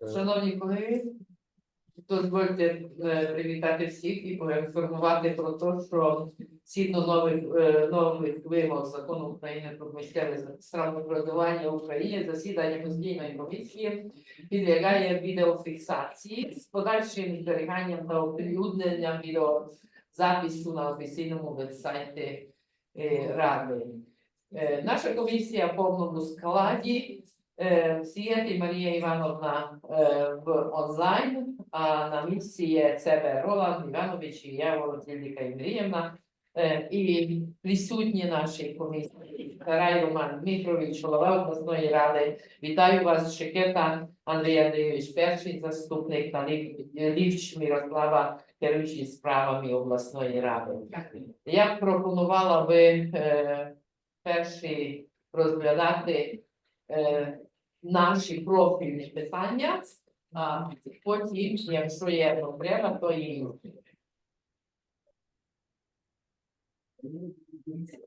Шановні колеги, дозвольте е, привітати всіх і поінформувати про те, що згідно нових е, нових вимог закону України про місцеве самоврядування в Україні засідання постійної комісії підлягає відеофіксації з подальшим зберіганням та оприлюдненням відеозапису на офіційному вебсайті е, Ради. Наша комісія в повному складі. Е, Сіяти Марія Івановна е, в онлайн, а на місці є ЦБ Роланд Іванович і я, Володимирка Імрієвна. Е, І присутні нашій комісії Карай Роман Дмитрович, голова обласної ради. Вітаю вас, Шекета Андрій Андрійович, перший заступник та Лів- Лівч Мирослава, керуючий справами обласної ради. Я пропонувала би перший розглядати наші профільні питання, а потім, якщо є потреба, то і інші.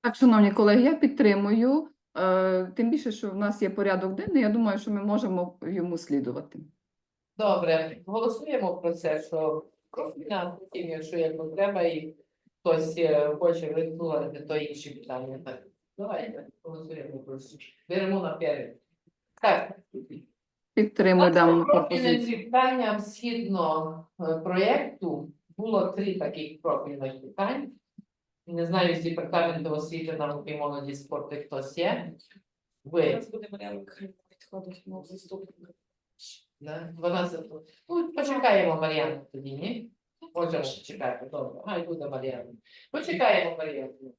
Так, шановні колеги, я підтримую. е, Тим більше, що в нас є порядок денний, я думаю, що ми можемо йому слідувати. Добре, голосуємо про це, що а потім, якщо є потреба, і хтось е, хоче висловити, то інші питання. Так, давайте голосуємо прошу. Беремо наперед. Так, Підтримую дану пропозицію. питанням згідно е, проєкту було три таких профільних питань. Не знаю, з департаменту освіти, науки, молоді, спорту хтось є. Ви, Зараз буде Михайлівна підходить, мов заступник. Да? 12. Ну, почекаємо Мар'яну тоді, ні? Можемо чекати, добре. Хай буде Мар'яна. Почекаємо Мар'яну.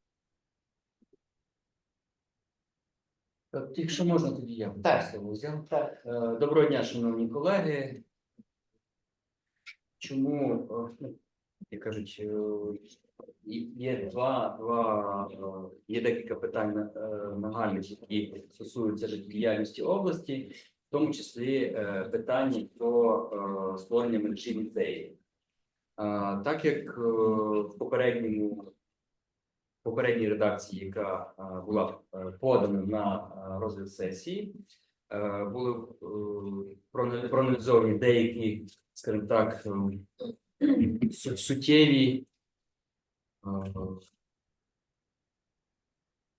Якщо можна, тоді я Так. слово взяв. Так, Е, Доброго дня, шановні колеги. Чому, е, ну, як кажуть, е, і- є два, два е, є декілька питань е, нагальних, які стосуються життєдіяльності області, в тому числі е, питання про е, створення мережі ліцеїв. Е, Так як в попередньому попередній редакції, яка була подана на розгляд сесії, були проаналізовані деякі, скажімо так, суттєві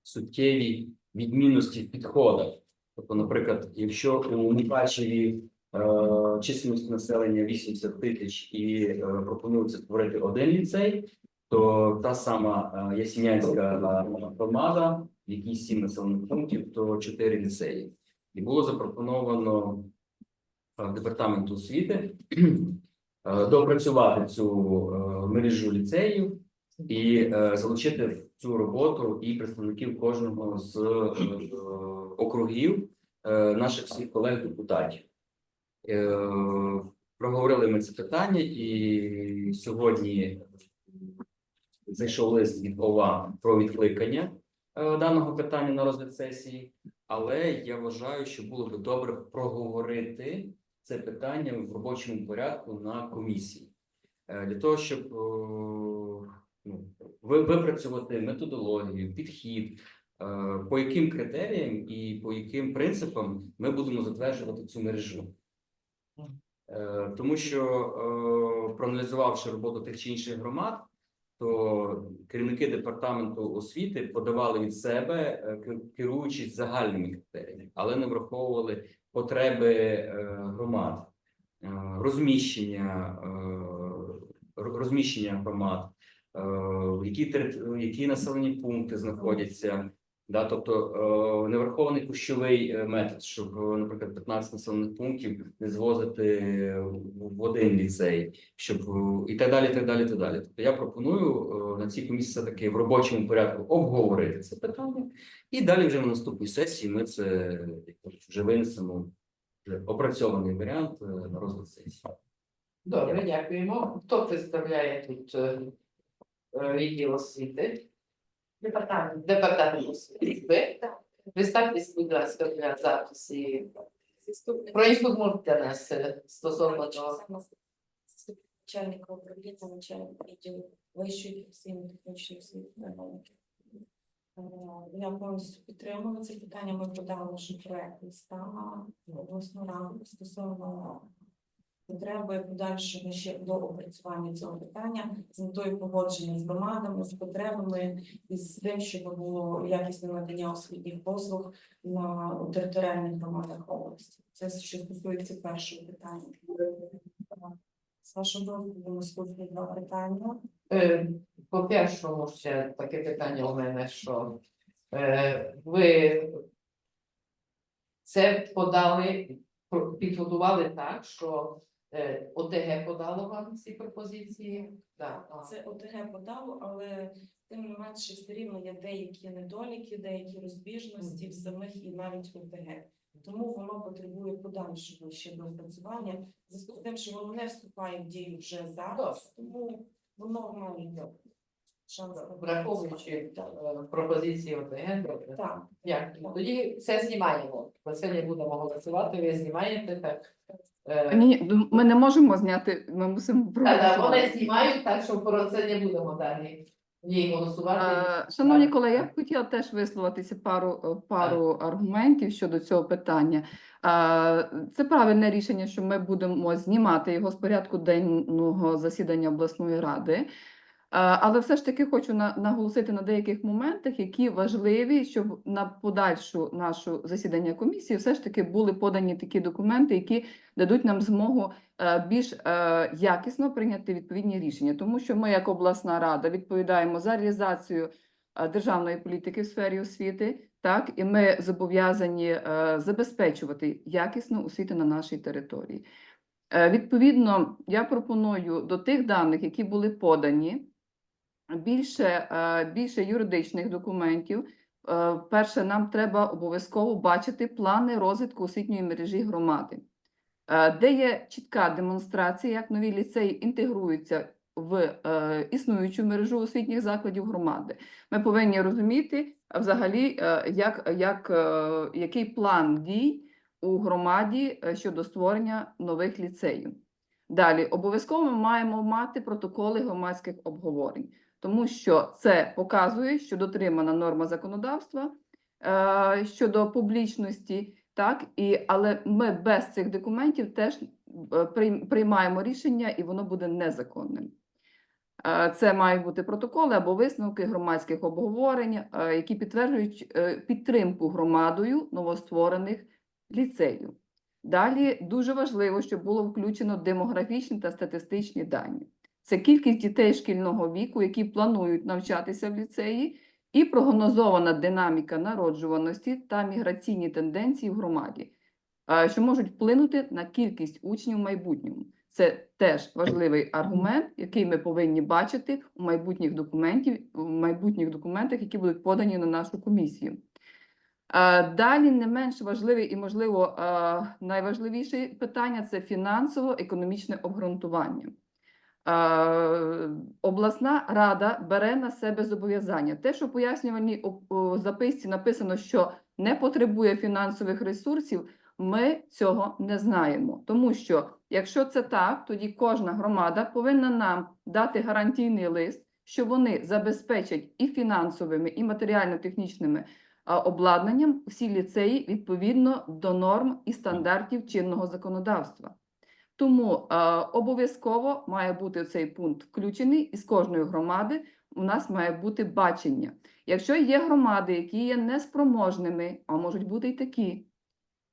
суттєві відмінності в підходах. Тобто, наприклад, якщо у Мукачеві е, чисельність населення 80 тисяч і е, пропонується створити один ліцей, то та сама е, Ясінянська е, громада, в якій сім населених пунктів, то чотири ліцеї. І було запропоновано е, департаменту освіти е, доопрацювати цю мережу ліцеїв і залучити в цю роботу і представників кожного з округів е, наших всіх колег-депутатів. Е, Проговорили ми це питання, і сьогодні зайшов лист від ОВА про відкликання е, даного питання на розгляд сесії, але я вважаю, що було би добре проговорити це питання в робочому порядку на комісії для того, щоб ну, ви- випрацювати методологію, підхід, по яким критеріям і по яким принципам ми будемо затверджувати цю мережу. Е, Тому що е, проаналізувавши роботу тих чи інших громад, то керівники департаменту освіти подавали від себе, е, керуючись загальними критеріями, але не враховували потреби е, громад, е, розміщення, е, розміщення громад, е, які, які населені пункти знаходяться. Да, тобто е, не врахований кущовий е, метод, щоб, е, наприклад, 15 населених пунктів не звозити в один ліцей, щоб і так далі, так далі, так далі. Тобто я пропоную на цій комісії все таки в робочому порядку обговорити це питання, і далі вже на наступній сесії ми це вже винесемо вже опрацьований варіант на розгляд сесії. добре, дякуємо. Хто представляє тут відділ освіти? Департамент. Департамент освіти. Ви? Представтесь, будь ласка, для запису. Проінформуйте нас е, стосовно того. начальника управління, начальника відділу вищої професійно-технічної освіти науки. Е, Я повністю підтримую це питання. Ми подали вже проект листа обласну раду стосовно потреби подальшого ще до опрацювання цього питання з метою погодження з громадами, з потребами і з тим, щоб було якісне надання освітніх послуг на територіальних громадах області. Це що стосується першого питання. З вашого дозволу наступні два питання. Е, По першому ще таке питання у мене, що е, ви це подали, підготували так, що е, ОТГ подало вам ці пропозиції? Да, а. Це ОТГ подало, але тим не менше все рівно є деякі недоліки, деякі розбіжності в самих і навіть ОТГ. Тому воно потребує подальшого ще доопрацювання. В Зв'язку з тим, що воно не вступає в дію вже зараз, тому воно має шанс. на Враховуючи е, пропозиції ОТГ, добре. Так. Як? Тоді все знімаємо. Не будемо голосувати, ви знімаєте так. Е, Ні, ну, ми не можемо зняти, ми мусимо Та, да, вони знімають, так що про це не будемо далі ні голосувати. Е, Шановні колеги, я б хотіла теж висловитися пару, е, пару аргументів щодо цього питання. Е, Це правильне рішення, що ми будемо знімати його з порядку денного засідання обласної ради. Е, Але все ж таки хочу наголосити на деяких моментах, які важливі, щоб на подальшу нашу засідання комісії все ж таки були подані такі документи, які дадуть нам змогу е, більш е, якісно прийняти відповідні рішення, тому що ми, як обласна рада, відповідаємо за реалізацію державної політики в сфері освіти, так і ми зобов'язані забезпечувати якісну освіту на нашій території. Відповідно, я пропоную до тих даних, які були подані, більше, е, більше юридичних документів. Е, Перше, нам треба обов'язково бачити плани розвитку освітньої мережі громади, е, де є чітка демонстрація, як нові ліцеї інтегруються в існуючу мережу освітніх закладів громади. Ми повинні розуміти взагалі, як, як, який план дій у громаді щодо створення нових ліцеїв. Далі, обов'язково ми маємо мати протоколи громадських обговорень тому що це показує, що дотримана норма законодавства е, щодо публічності, так і але ми без цих документів теж е, приймаємо рішення, і воно буде незаконним. Е, Це мають бути протоколи або висновки громадських обговорень, е, які підтверджують підтримку громадою новостворених ліцеїв. Далі дуже важливо, щоб було включено демографічні та статистичні дані. Це кількість дітей шкільного віку, які планують навчатися в ліцеї, і прогнозована динаміка народжуваності та міграційні тенденції в громаді, що можуть вплинути на кількість учнів в майбутньому. Це теж важливий аргумент, який ми повинні бачити у майбутніх документів, у майбутніх документах, які будуть подані на нашу комісію. Далі не менш важливий і, можливо, найважливіше питання це фінансово-економічне обґрунтування. Е, Обласна рада бере на себе зобов'язання. Те, що в пояснювальній записці написано, що не потребує фінансових ресурсів, ми цього не знаємо. Тому що, якщо це так, тоді кожна громада повинна нам дати гарантійний лист, що вони забезпечать і фінансовими, і матеріально-технічними обладнанням всі ліцеї відповідно до норм і стандартів чинного законодавства. Тому е, обов'язково має бути цей пункт включений, і з кожної громади у нас має бути бачення. Якщо є громади, які є неспроможними, а можуть бути й такі,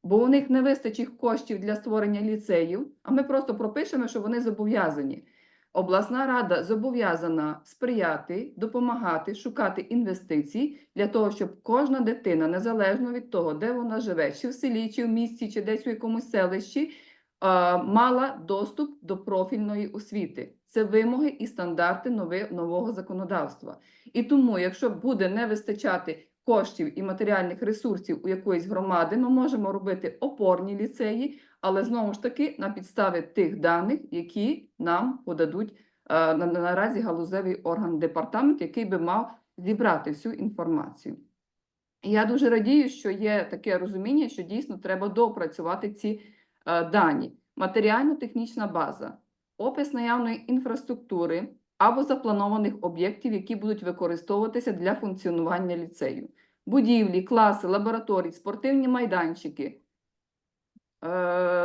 бо у них не вистачить коштів для створення ліцеїв, а ми просто пропишемо, що вони зобов'язані. Обласна рада зобов'язана сприяти, допомагати, шукати інвестицій для того, щоб кожна дитина, незалежно від того, де вона живе, чи в селі, чи в місті, чи десь у якомусь селищі, мала доступ до профільної освіти. Це вимоги і стандарти нового законодавства. І тому, якщо буде не вистачати коштів і матеріальних ресурсів у якоїсь громади, ми можемо робити опорні ліцеї, але знову ж таки на підставі тих даних, які нам подадуть на, на- наразі галузевий орган департамент, який би мав зібрати всю інформацію. Я дуже радію, що є таке розуміння, що дійсно треба доопрацювати ці дані. Матеріально-технічна база. опис наявної інфраструктури або запланованих об'єктів, які будуть використовуватися для функціонування ліцею. Будівлі, класи, лабораторії, спортивні майданчики, е,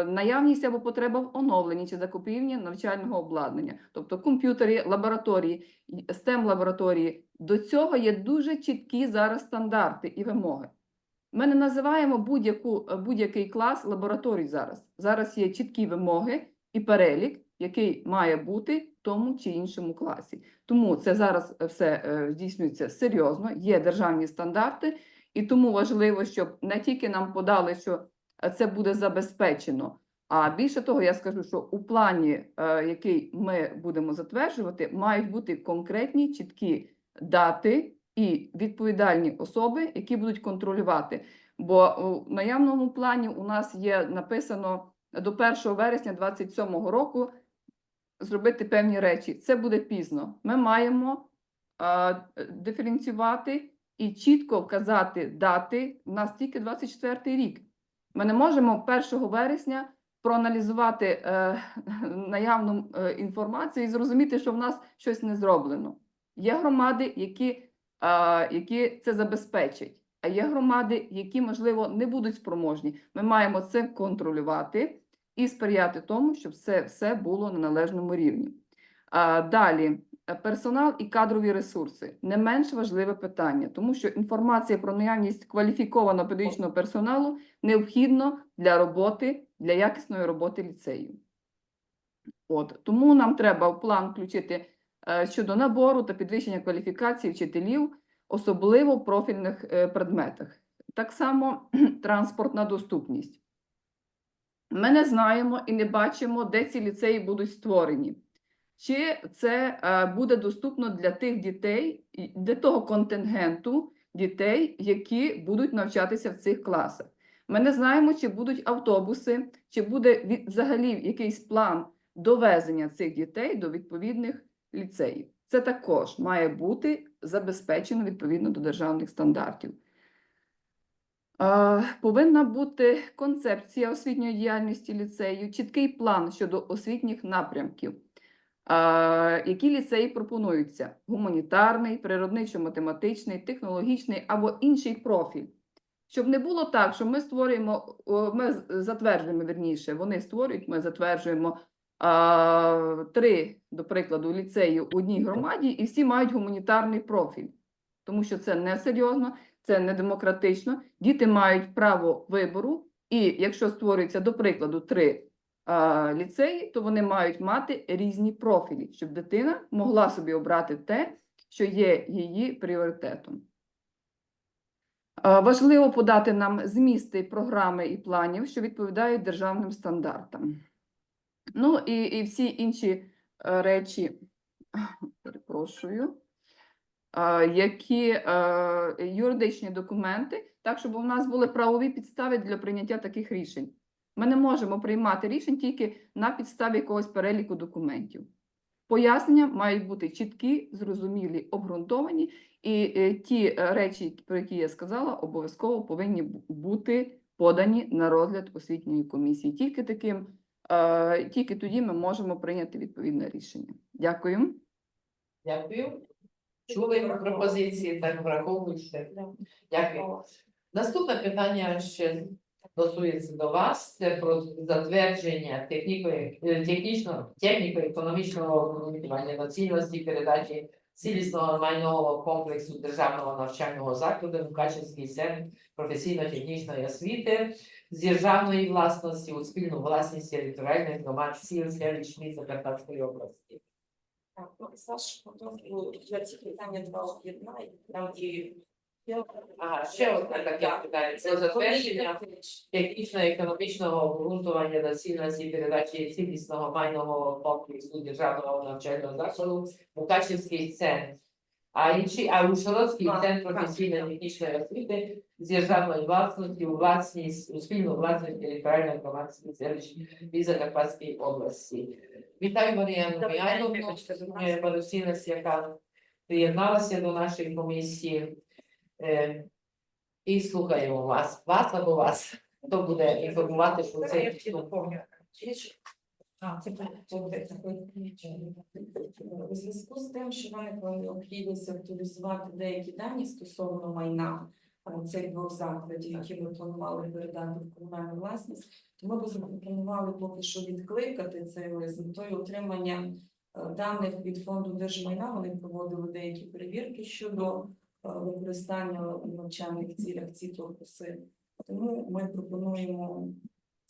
наявність або потреба в оновленні чи закупівлі навчального обладнання, тобто комп'ютери, лабораторії, STEM лабораторії. До цього є дуже чіткі зараз стандарти і вимоги. Ми не називаємо е, будь-який клас лабораторій зараз. Зараз є чіткі вимоги і перелік, який має бути в тому чи іншому класі. Тому це зараз е, все е, здійснюється серйозно, є державні стандарти, і тому важливо, щоб не тільки нам подали, що це буде забезпечено. А більше того, я скажу, що у плані, який ми будемо затверджувати, мають бути конкретні чіткі дати і відповідальні особи, які будуть контролювати. Бо у наявному плані у нас є написано до 1 вересня 2027 року зробити певні речі. Це буде пізно. Ми маємо е, диференціювати і чітко вказати дати. У нас тільки 24 рік. Ми не можемо 1 вересня проаналізувати е, наявну е, інформацію і зрозуміти, що в нас щось не зроблено. Є громади, які, е, які це забезпечать, а є громади, які, можливо, не будуть спроможні. Ми маємо це контролювати і сприяти тому, щоб це все було на належному рівні. Далі, е, персонал і кадрові ресурси не менш важливе питання, тому що інформація про наявність кваліфікованого педагогічного персоналу необхідно для роботи, для якісної роботи ліцею. От, тому нам треба в план включити щодо набору та підвищення кваліфікації вчителів, особливо в профільних е, предметах. Так само транспортна доступність. Ми не знаємо і не бачимо, де ці ліцеї будуть створені. Чи це е, буде доступно для тих дітей, для того контингенту дітей, які будуть навчатися в цих класах. Ми не знаємо, чи будуть автобуси, чи буде взагалі якийсь план довезення цих дітей до відповідних ліцеїв. Це також має бути забезпечено відповідно до державних стандартів. Повинна бути концепція освітньої діяльності ліцею, чіткий план щодо освітніх напрямків. Які ліцеї пропонуються? Гуманітарний, природничо-математичний, технологічний або інший профіль. Щоб не було так, що ми створюємо, ми затверджуємо вірніше, вони створюють, ми затверджуємо три, до прикладу, ліцеї у одній громаді, і всі мають гуманітарний профіль, тому що це не серйозно, це не демократично. Діти мають право вибору, і якщо створюється, до прикладу, три а, ліцеї, то вони мають мати різні профілі, щоб дитина могла собі обрати те, що є її пріоритетом. Важливо подати нам змісти програми і планів, що відповідають державним стандартам. Ну і, і всі інші е, речі, перепрошую, які е, юридичні документи, так, щоб у нас були правові підстави для прийняття таких рішень. Ми не можемо приймати рішень тільки на підставі якогось переліку документів. Пояснення мають бути чіткі, зрозумілі, обґрунтовані, і е, ті речі, про які я сказала, обов'язково повинні бути подані на розгляд освітньої комісії. Тільки таким, е, тільки тоді ми можемо прийняти відповідне рішення. Дякую. Дякую. Чули пропозиції, так враховуючи. Да. Дякую. Наступне питання ще стосується до вас. Це про затвердження е, техніко-економічного обґрунтування доцільності передачі цілісного майнового комплексу державного навчального закладу Мукачевський центр професійно-технічної освіти з державної власності у спільну власність територіальних громад сіл селищ міст Закарпатської області. Так, ну, з вашого дозволу, я ці питання два об'єднаю, там і Ага, ще одне таке питання. Це затвердження технічно-економічного обґрунтування доцільності передачі цілісного майнового комплексу державного навчального закладу Мукачівський центр. А інші, а Ушородський Так, центр професійно-технічної освіти з державної власності у власність у спільну власність територіальної громадської селищ від Закарпатської області. Вітаю Маріану ласка. Парусінець, яка приєдналася до нашої комісії. І слухаємо вас, вас або вас. Хто буде інформувати, що це А, це буде у зв'язку з тим, що виникла необхідність актуалізувати деякі дані стосовно майна цих двох закладів, які ми планували передати в комунальну власність, то ми б запропонували поки що відкликати цей лист з метою отримання е, даних від фонду держмайна. Вони проводили деякі перевірки щодо е, використання в навчальних цілях ці корпуси. Тому ми пропонуємо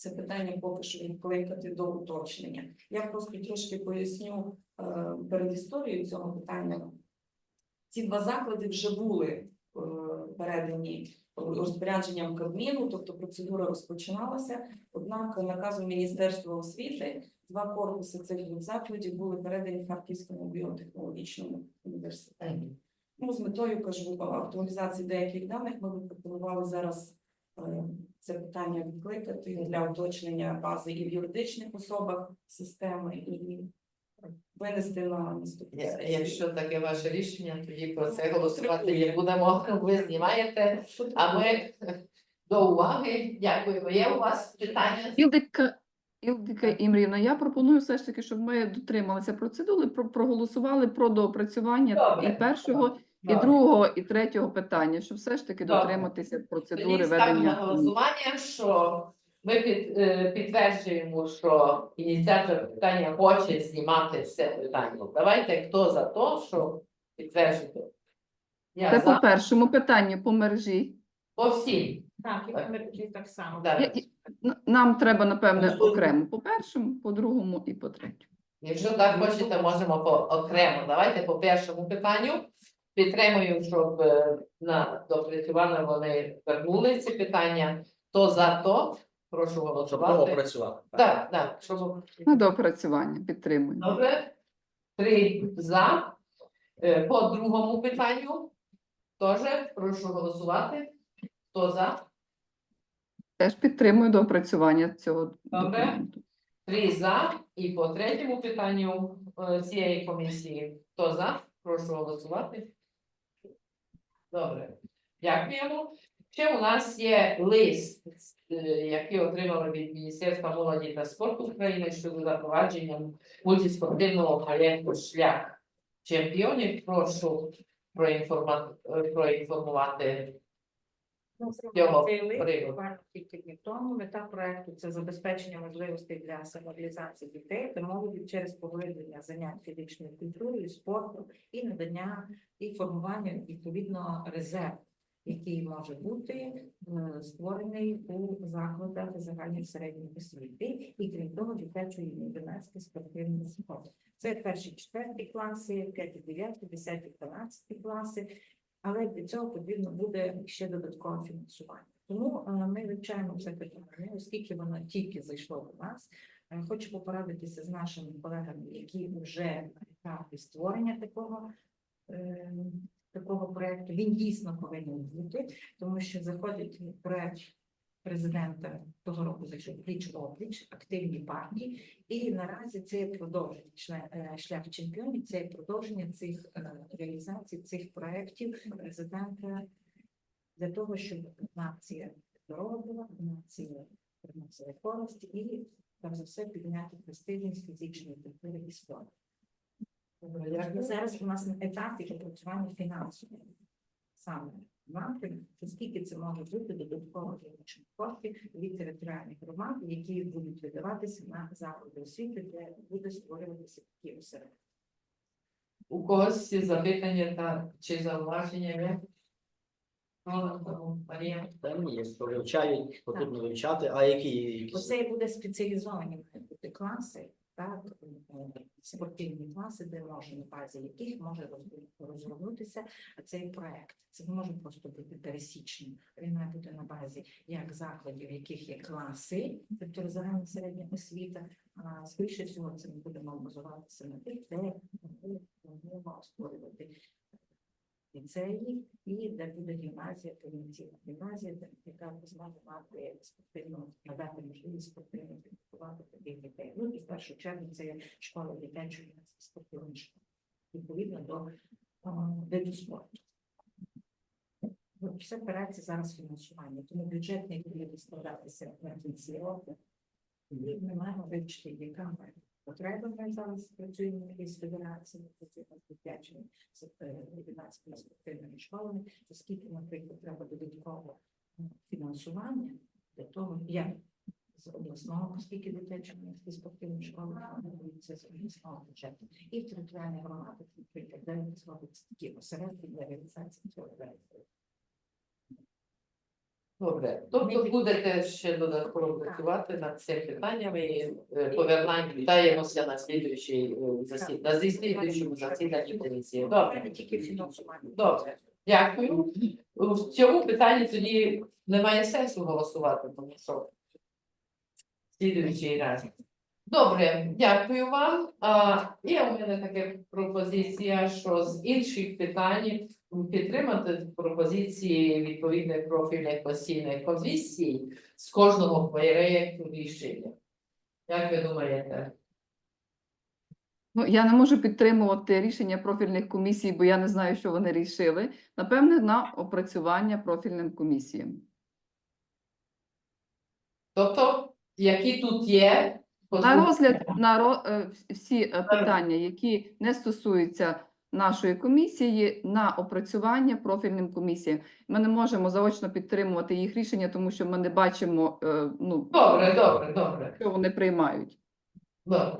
це питання поки що відкликати до уточнення. Я просто трошки поясню е, перед історією цього питання. Ці два заклади вже були е, передані розпорядженням Кабміну, тобто процедура розпочиналася. Однак наказом Міністерства освіти два корпуси цих двох закладів були передані Харківському біотехнологічному університету. Ну, з метою кажу актуалізації деяких даних ми пропонували зараз це питання відкликати для уточнення бази і в юридичних особах системи і винести на наступну Я- сесію. Якщо таке ваше рішення, тоді про це голосувати не будемо. Ви знімаєте, а ми до уваги. Дякуємо. Є у вас питання? Ілдика, Ілдика Імрівна, я пропоную все ж таки, щоб ми дотрималися процедури, про- проголосували про доопрацювання Добре. і першого, і другого, і третього питання, щоб все ж таки Добре. дотриматися процедури Тоді ставимо на ведення. голосування, що ми під, е, підтверджуємо, що ініціатор питання хоче знімати все питання. Давайте хто за те, що підтверджуєте? Я Це за по першому питанню по мережі. по всім. Так, і ми так само. Я- н- Нам треба, напевне, окремо по першому, по другому і по третьому. Якщо так хочете, можемо по окремо. Давайте по першому питанню. Підтримую, щоб е, на допрацювання вони вернули ці питання. То за то, прошу Щоб голосувати. Так, так, щоб На доопрацювання підтримуємо. Добре. Три за. Е, По другому питанню теж прошу голосувати. Хто за? Теж підтримую доопрацювання цього Добре. документу. Три за. І по третьому питанню е, цієї комісії. Хто за? Прошу голосувати. Добре. Дякуємо. Ще у нас є лист, е, який отримали від Міністерства молоді та спорту України щодо запровадження мультиспортивного проєкту шлях чемпіонів. Прошу е, проінформувати. Ну, Цього цей лист приводу. буквально кілька днів тому. Мета проекту це забезпечення можливостей для самореалізації дітей та молоді через поглиблення занять фізичною культурою, спорту і надання і формування відповідного резерву, який може бути е, створений у закладах загальної середньої освіти, і крім того, дитячої і юнацький спортивний спорт. Це перші четверті класи, п'яті, дев'яті, десяті, дванадцяті класи. Але для цього потрібно буде ще додаткове фінансування. Тому е, ми вивчаємо це питання, оскільки воно тільки зайшло до нас. Е, Хочу порадитися з нашими колегами, які вже на етапі створення такого. е, Такого проекту він дійсно повинен бути, тому що заходить проект президента того року зайшов пліч опліч, активні партії, і наразі це продовження е, шлях чемпіонів, це продовження цих е, реалізацій цих проєктів президента для того, щоб нація здорова була, нація приносила користь і перш за все підняти престижність фізичної культури і спорту. Зараз у нас на етапі опрацювання фінансового саме напрямку, скільки це може бути додатково фінансових коштів від територіальних громад, які будуть видаватися на заклади освіти, де буде створюватися такі осередки. У когось є запитання та чи зауваження є? Ну, Марія. Та ні, якщо вивчають, потрібно вивчати, а які якісь Оце буде спеціалізовані мають бути класи, так, е, спортивні класи, де може на базі яких може роз- розгорнутися цей проект. Це не може просто бути пересічним. Він має бути на базі як закладів, яких є класи, тобто загальна середня освіта. А скоріше всього, це ми будемо базуватися на тих, де ми будемо створювати ліцеї і де буде гімназія, повноцінна гімназія, яка зможе мати спортивну, надати можливість спортивно підготувати таких дітей. Ну і в першу чергу це школа дитячої спортивної школи, відповідно до виду спорту. Все впирається зараз фінансування, тому бюджет не буде складатися на кінці року. І ми маємо вивчити, яка має потреби. Ми зараз працюємо із федерацією, працюємо з дитячими з е, юнацькими спортивними школами, оскільки, наприклад, треба додатково фінансування для того, як з обласного, оскільки дитячі юнацькі спортивні школи фінансуються з обласного бюджету, і в територіальні громади, наприклад, де зробиться такі осередки для реалізації цього проекту. Добре, тобто будете ще додатково працювати над цим питанням і е, Вітаємося на слідуючий е, засід... на слідуючому засіданні комісії. Добре. Тільки фінансування. Добре, дякую. В цьому питанні тоді немає сенсу голосувати, тому що слідуючий раз. Добре, дякую вам. А, є у мене така пропозиція, що з інших питань підтримати пропозиції відповідних профільних постійних комісій з кожного проєкту рішення. Як ви думаєте? Ну, я не можу підтримувати рішення профільних комісій, бо я не знаю, що вони рішили. Напевне, на опрацювання профільним комісіям. Тобто, які тут є? На розгляд на ро- е, вс- всі е, питання, які не стосуються нашої комісії, на опрацювання профільним комісіям. Ми не можемо заочно підтримувати їх рішення, тому що ми не бачимо, е, ну, Добре, добре, добре. що вони приймають. Добре.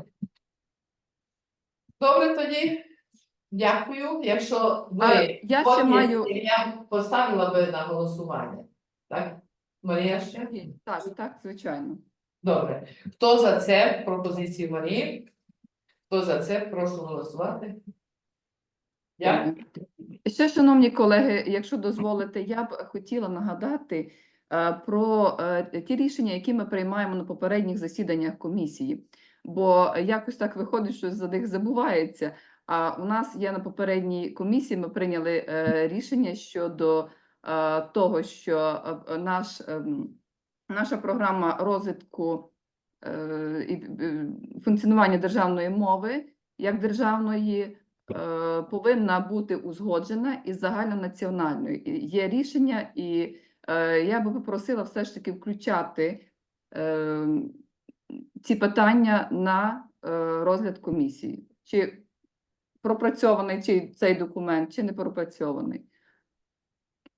Добре тоді. Дякую. Якщо ви А я ще маю я поставила би на голосування. Так? Марія ще? так, так, звичайно. Добре. Хто за це пропозицію Марії? Хто за це? Прошу голосувати. Я? Ще, шановні колеги, якщо дозволите, я б хотіла нагадати е, про е, ті рішення, які ми приймаємо на попередніх засіданнях комісії. Бо якось так виходить, що за них забувається. А у нас є на попередній комісії, ми прийняли е, рішення щодо того, що наш, ем, наша програма розвитку е, і е, функціонування державної мови як державної е, повинна бути узгоджена із загальнонаціональною. Є рішення, і я би попросила все ж таки включати ці питання на розгляд комісії. Чи пропрацьований чи цей документ, чи не пропрацьований?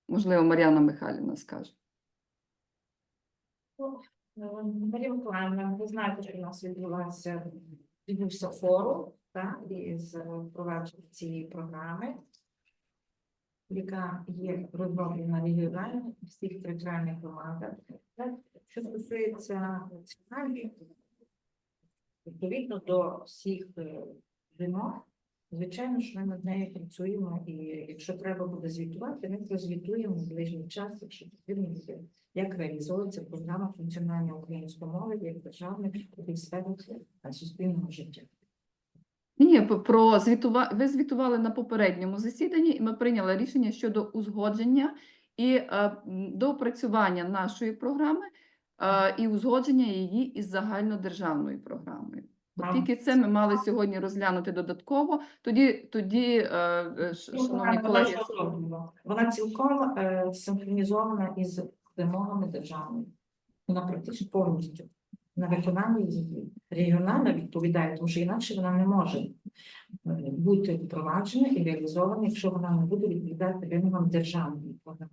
Можливо, Мар'яна Михайлівна скаже. Е, Марія Миколаївна, ви знаєте, що у нас відбулася відбувся форум так, із е, впровадження цієї програми, яка є розроблена регіонально в всіх територіальних громадах. Що стосується національної, відповідно до всіх е, вимог, звичайно, що ми над нею працюємо, і якщо треба буде звітувати, ми прозвітуємо в ближній час, якщо потрібно буде як реалізовується програма функціонування української мови як державних і сфери е, суспільного життя. Ні, про звітува... ви звітували на попередньому засіданні, і ми прийняли рішення щодо узгодження і е, доопрацювання нашої програми е, і узгодження її із загальнодержавною програмою. От тільки це ми мали сьогодні розглянути додатково. Тоді, тоді е, е, ш- шановні колеги. Вона цілком е, синхронізована із вимогами державної. Вона практично повністю на виконання її регіонально відповідає, тому що інакше вона не може бути впроваджена і реалізована, якщо вона не буде відповідати вимогам державної програми.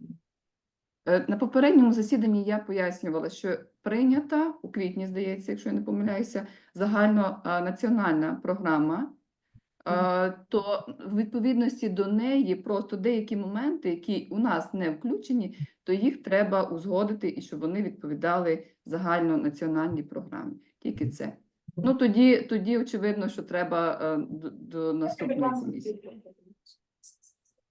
Е, На попередньому засіданні я пояснювала, що прийнята у квітні, здається, якщо я не помиляюся, загальнонаціональна програма, е, то в відповідності до неї просто деякі моменти, які у нас не включені, то їх треба узгодити і щоб вони відповідали загальнонаціональній програмі. Тільки це. Ну тоді, тоді очевидно, що треба е, до, до наступної комісії.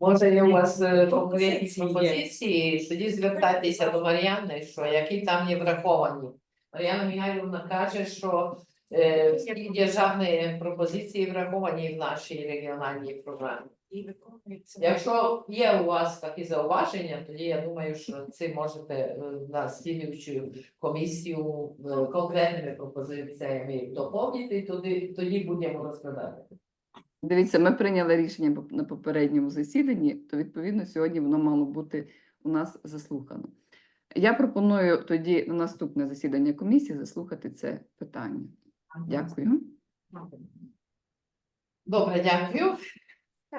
Може, є у вас е, конкретні Пропозиції тоді звертайтеся до Мар'яни, що які там є враховані. Мар'яна Михайлівна каже, що е, всі державні пропозиції враховані в нашій регіональній програмі. І виконується. Якщо є у вас такі зауваження, тоді я думаю, що це можете е, на слідуючу комісію е, конкретними пропозиціями доповнити, і тоді, тоді будемо розглядати. Дивіться, ми прийняли рішення на попередньому засіданні, то відповідно сьогодні воно мало бути у нас заслухано. Я пропоную тоді на наступне засідання комісії заслухати це питання. Дякую. Добре, дякую.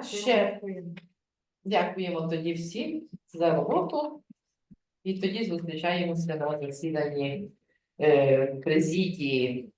Ще дякуємо тоді всім за роботу і тоді зустрічаємося на засіданні е, президії.